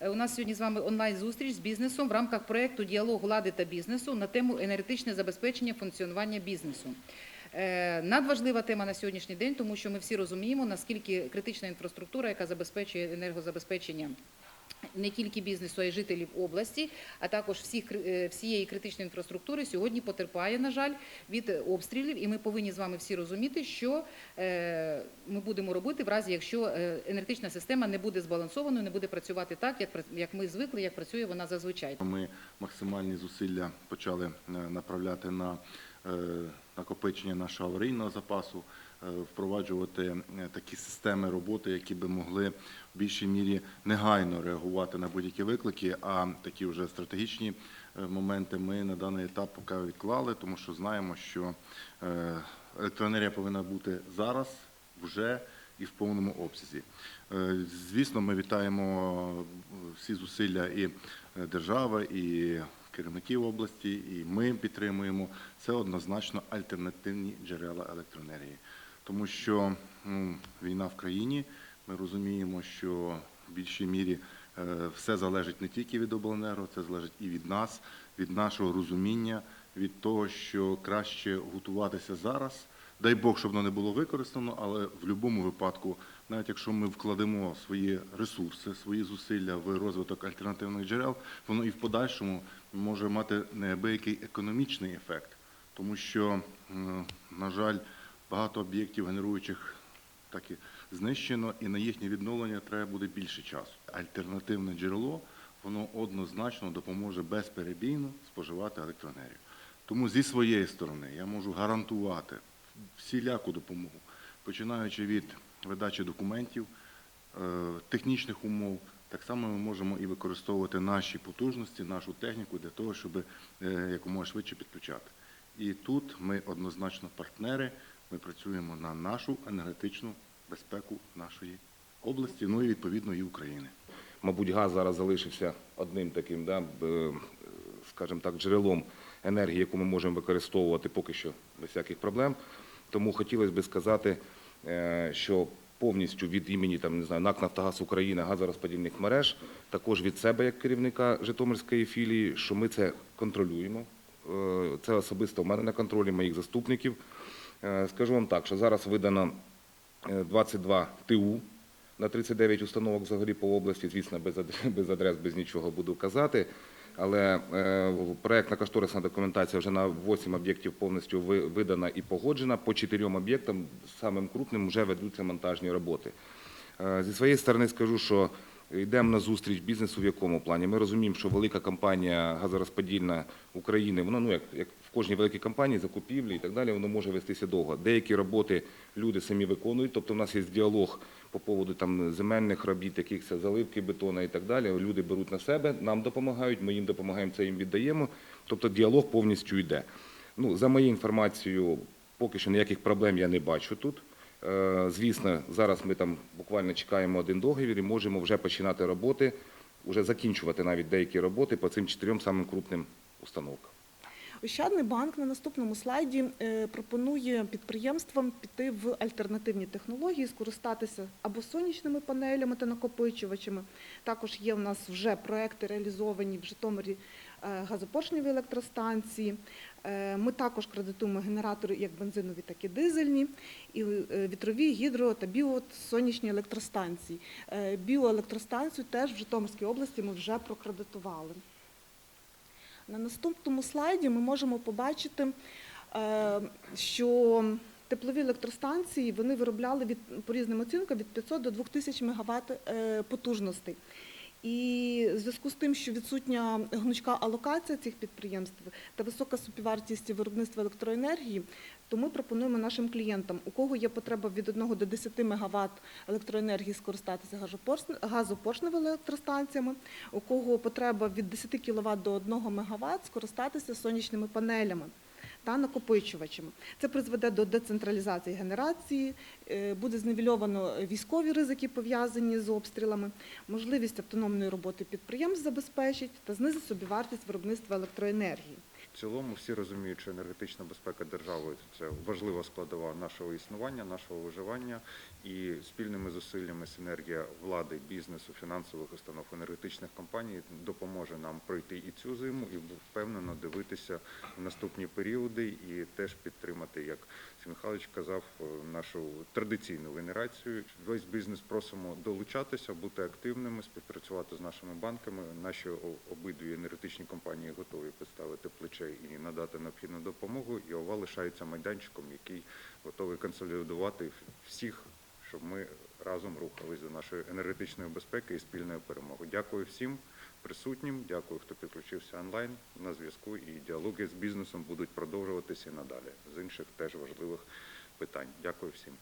Е, У нас сьогодні з вами онлайн-зустріч з бізнесом в рамках проєкту «Діалог влади та бізнесу» на тему енергетичне забезпечення функціонування бізнесу. Е, Надважлива тема на сьогоднішній день, тому що ми всі розуміємо, наскільки критична інфраструктура, яка забезпечує енергозабезпечення не тільки бізнесу, а й жителів області, а також всіх, е, всієї критичної інфраструктури сьогодні потерпає, на жаль, від обстрілів. І ми повинні з вами всі розуміти, що е, ми будемо робити в разі, якщо е, енергетична система не буде збалансованою, не буде працювати так, як, як ми звикли, як працює вона зазвичай. Ми максимальні зусилля почали направляти на накопичення нашого аварійного запасу, е, впроваджувати е, такі системи роботи, які би могли в більшій мірі негайно реагувати на будь-які виклики. А такі вже стратегічні е, моменти ми на даний етап поки відклали, тому що знаємо, що е, електроенергія повинна бути зараз вже і в повному обсязі. Е, Звісно, ми вітаємо всі зусилля і е, держави, і керівників області, і ми підтримуємо. Це однозначно альтернативні джерела електроенергії. Тому що ну, війна в країні, ми розуміємо, що в більшій мірі е, все залежить не тільки від обленерго, це залежить і від нас, від нашого розуміння, від того, що краще готуватися зараз. Дай Бог, щоб воно не було використано, але в будь-якому випадку, навіть якщо ми вкладемо свої ресурси, свої зусилля в розвиток альтернативних джерел, воно і в подальшому може мати неабиякий економічний ефект, тому що, на жаль, багато об'єктів генеруючих так і знищено, і на їхнє відновлення треба буде більше часу. Альтернативне джерело воно однозначно допоможе безперебійно споживати електроенергію. Тому зі своєї сторони я можу гарантувати всіляку допомогу, починаючи від видачі документів, е, технічних умов. Так само ми можемо і використовувати наші потужності, нашу техніку для того, щоб е, якомога швидше підключати. І тут ми однозначно партнери. Ми працюємо на нашу енергетичну безпеку нашої області, ну і відповідно і України. Мабуть, газ зараз залишився одним таким, да, скажімо так, джерелом енергії, яку ми можемо використовувати поки що без всяких проблем. Тому хотілося б сказати, е, що повністю від імені там, не знаю, НАК «Нафтогаз України» газорозподільних мереж, також від себе як керівника Житомирської філії, що ми це контролюємо. Е, Це особисто в мене на контролі, моїх заступників. Е, Скажу вам так, що зараз видано е, 22 ТУ на 39 установок взагалі по області, звісно, без, адрес, без нічого буду казати. Але е, проєктна кошторисна документація вже на 8 об'єктів повністю ви- видана і погоджена. По 4 об'єктам, самим крупним, вже ведуться монтажні роботи. Е, Зі своєї сторони скажу, що йдемо на зустріч бізнесу в якому плані. Ми розуміємо, що велика компанія газорозподільна України, вона ну як, як в кожній великій компанії, закупівлі і так далі, воно може вестися довго. Деякі роботи люди самі виконують, тобто в нас є діалог по поводу там земельних робіт, якихось заливки бетона і так далі. Люди беруть на себе, нам допомагають, ми їм допомагаємо, це їм віддаємо. Тобто діалог повністю йде. Ну, за моєю інформацією, поки що ніяких проблем я не бачу тут. Е, Звісно, зараз ми там буквально чекаємо один договір і можемо вже починати роботи, вже закінчувати навіть деякі роботи по цим чотирьом самим крупним установкам. Ощадний банк на наступному слайді е, пропонує підприємствам піти в альтернативні технології, скористатися або сонячними панелями та накопичувачами. Також є в нас вже проекти реалізовані в Житомирі е, газопоршневі електростанції. Е, Ми також кредитуємо генератори як бензинові, так і дизельні, і вітрові, гідро та біосонячні електростанції. Біоелектростанцію теж в Житомирській області ми вже прокредитували. На наступному слайді ми можемо побачити, е, що теплові електростанції вони виробляли від по різним оцінкам від 500 до 2000 МВт е, потужностей. І в зв'язку з тим, що відсутня гнучка алокація цих підприємств та висока собівартість виробництва електроенергії, то ми пропонуємо нашим клієнтам, у кого є потреба від 1 до 10 МВт електроенергії скористатися газопоршн- газопоршневими електростанціями, у кого потреба від 10 кВт до 1 МВт скористатися сонячними панелями та накопичувачами. Це призведе до децентралізації генерації, е, буде зневільовано військові ризики, пов'язані з обстрілами, можливість автономної роботи підприємств забезпечить та знизить собівартість виробництва електроенергії. В цілому всі розуміють, що енергетична безпека держави це важлива складова нашого існування, нашого виживання. І спільними зусиллями синергія влади, бізнесу, фінансових установ, енергетичних компаній допоможе нам пройти і цю зиму, і впевнено дивитися в наступні періоди і теж підтримати, як Михайлович казав, е, нашу традиційну генерацію. Весь бізнес просимо долучатися, бути активними, співпрацювати з нашими банками. Наші обидві енергетичні компанії готові підставити плече і надати необхідну допомогу. І ОВА лишається майданчиком, який готовий консолідувати всіх, щоб ми разом рухались до нашої енергетичної безпеки і спільної перемоги. Дякую всім присутнім. Дякую, хто підключився онлайн на зв'язку. І діалоги з бізнесом будуть продовжуватися і надалі з інших теж важливих питань. Дякую всім.